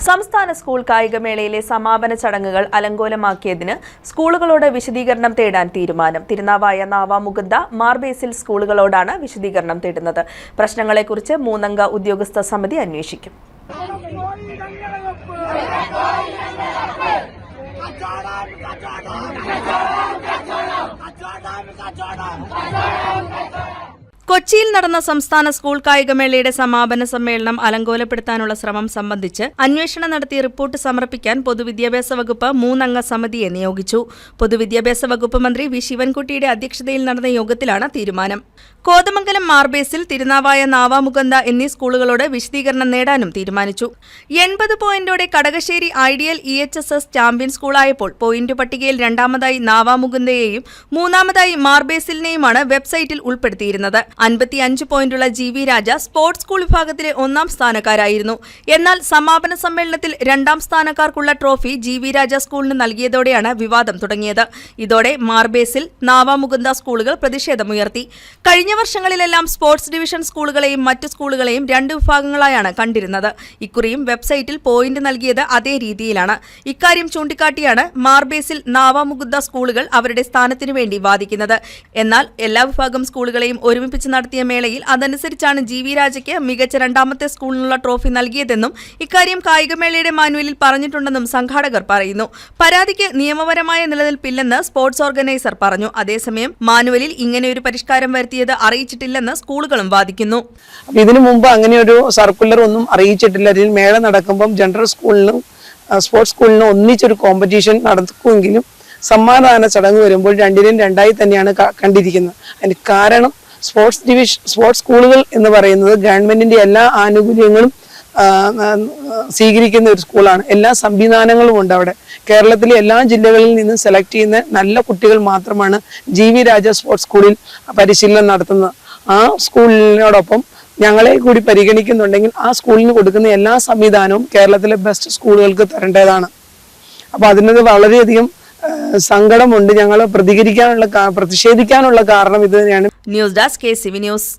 സംസ്ഥാന സ്കൂൾ കായികമേളയിലെ സമാപന ചടങ്ങുകൾ അലങ്കോലമാക്കിയതിന് സ്കൂളുകളോട് വിശദീകരണം തേടാൻ തീരുമാനം തിരുനാവായ നാവാമുകുന്ദ മാർബേസിൽ സ്കൂളുകളോടാണ് വിശദീകരണം തേടുന്നത് പ്രശ്നങ്ങളെക്കുറിച്ച് മൂന്നംഗ ഉദ്യോഗസ്ഥ സമിതി അന്വേഷിക്കും കൊച്ചിയിൽ നടന്ന സംസ്ഥാന സ്കൂൾ കായികമേളയുടെ സമാപന സമ്മേളനം അലങ്കോലപ്പെടുത്താനുള്ള ശ്രമം സംബന്ധിച്ച് അന്വേഷണം നടത്തി റിപ്പോർട്ട് സമർപ്പിക്കാൻ പൊതുവിദ്യാഭ്യാസ വകുപ്പ് മൂന്നംഗ സമിതിയെ നിയോഗിച്ചു. പൊതുവിദ്യാഭ്യാസ വകുപ്പ് മന്ത്രി വി. ശിവൻകുട്ടിയുടെ അധ്യക്ഷതയിൽ നടന്ന യോഗത്തിലാണ് തീരുമാനം. കോതമംഗലം മാർബേസിൽ തിരുനാവായ നാവാമുകന്ദ എന്നീ സ്കൂളുകളോട് വിശദീകരണം നേടാനും തീരുമാനിച്ചു. എൺപത് പോയിന്റോടെ Kadakassery ideal E H S S champion സ്കൂളായപ്പോൾ point പട്ടികയിൽ രണ്ടാമതായി നാവാമുകുന്ദയെയും മൂന്നാമതായി മാർബേസിലിനെയുമാണ് വെബ്സൈറ്റിൽ ഉൾപ്പെടുത്തിയിരുന്നത്. അൻപത്തിയഞ്ച് പോയിന്റുള്ള G V Raja sports school വിഭാഗത്തിലെ ഒന്നാം സ്ഥാനക്കാരായിരുന്നു. എന്നാൽ സമാപന സമ്മേളനത്തിൽ രണ്ടാം സ്ഥാനക്കാർക്കുള്ള ട്രോഫി ജി വി രാജ സ്കൂളിന് നൽകിയതോടെയാണ് വിവാദം തുടങ്ങിയത്. ഇതോടെ മാർബേസിൽ നാവാമുകുന്ദ സ്കൂളുകൾ പ്രതിഷേധമുയർത്തി. കഴിഞ്ഞ വർഷങ്ങളിലെല്ലാം സ്പോർട്സ് ഡിവിഷൻ സ്കൂളുകളെയും മറ്റ് സ്കൂളുകളെയും രണ്ട് വിഭാഗങ്ങളായാണ് കണ്ടിരുന്നത്. ഇക്കുറിയും വെബ്സൈറ്റിൽ പോയിന്റ് നൽകിയത് അതേ രീതിയിലാണ്. ഇക്കാര്യം ചൂണ്ടിക്കാട്ടിയാണ് മാർബേസിൽ നാവാമുകുന്ദ സ്കൂളുകൾ അവരുടെ സ്ഥാനത്തിനു വേണ്ടി വാദിക്കുന്നത്. എന്നാൽ എല്ലാ വിഭാഗം സ്കൂളുകളെയും ഒരുമിപ്പിച്ച് നടത്തിയ മേളയിൽ അതനുസരിച്ചാണ് ജി വി രാജയ്ക്ക് മികച്ച രണ്ടാമത്തെ സ്കൂളിനുള്ള ട്രോഫി നൽകിയതെന്നും ഇക്കാര്യം കായികമേളയുടെ മാനുവലിൽ പറഞ്ഞിട്ടുണ്ടെന്നും സംഘാടകർ പറയുന്നു. പരാതിക്ക് നിയമപരമായ നിലനിൽപ്പില്ലെന്ന് സ്പോർട്സ് ഓർഗനൈസർ പറഞ്ഞു. അതേസമയം മാനുവലിൽ ഇങ്ങനെയൊരു പരിഷ്കാരം വരുത്തിയത് അറിയിച്ചിട്ടില്ലെന്ന് സ്കൂളുകളും വാദിക്കുന്നു. ഇതിനു മുമ്പ് അങ്ങനെയൊരു സർക്കുലർ ഒന്നും അറിയിച്ചിട്ടില്ല. ഇതിൽ മേള നടക്കുമ്പം ജനറൽ സ്കൂളിലും സ്പോർട്സ് സ്കൂളിനും ഒന്നിച്ചൊരു കോമ്പറ്റീഷൻ നടക്കുമെങ്കിലും സമ്മാനദാന ചടങ്ങ് വരുമ്പോൾ രണ്ടിനെയും രണ്ടായി തന്നെയാണ് കണ്ടിരിക്കുന്നത്. അതിന് കാരണം സ്പോർട്സ് ഡിവിഷൻ സ്പോർട്സ് സ്കൂളുകൾ എന്ന് പറയുന്നത് ഗവൺമെന്റിന്റെ എല്ലാ ആനുകൂല്യങ്ങളും സ്വീകരിക്കുന്ന ഒരു സ്കൂളാണ്. എല്ലാ സംവിധാനങ്ങളും ഉണ്ട് അവിടെ. കേരളത്തിലെ എല്ലാ ജില്ലകളിൽ നിന്നും സെലക്ട് ചെയ്യുന്ന നല്ല കുട്ടികൾ മാത്രമാണ് ജി വി രാജ സ്പോർട്സ് സ്കൂളിൽ പരിശീലനം നടത്തുന്നത് ആ സ്കൂളിനോടൊപ്പം ഞങ്ങളെ കൂടി പരിഗണിക്കുന്നുണ്ടെങ്കിൽ ആ സ്കൂളിന് കൊടുക്കുന്ന എല്ലാ സംവിധാനവും കേരളത്തിലെ ബെസ്റ്റ് സ്കൂളുകൾക്ക് തരേണ്ടതാണ്. അപ്പോൾ അതിനത് വളരെയധികം സങ്കടമുണ്ട്. ഞങ്ങൾ പ്രതികരിക്കാനുള്ള പ്രതിഷേധിക്കാനുള്ള കാരണം ഇത് തന്നെയാണ്. News desk K C V news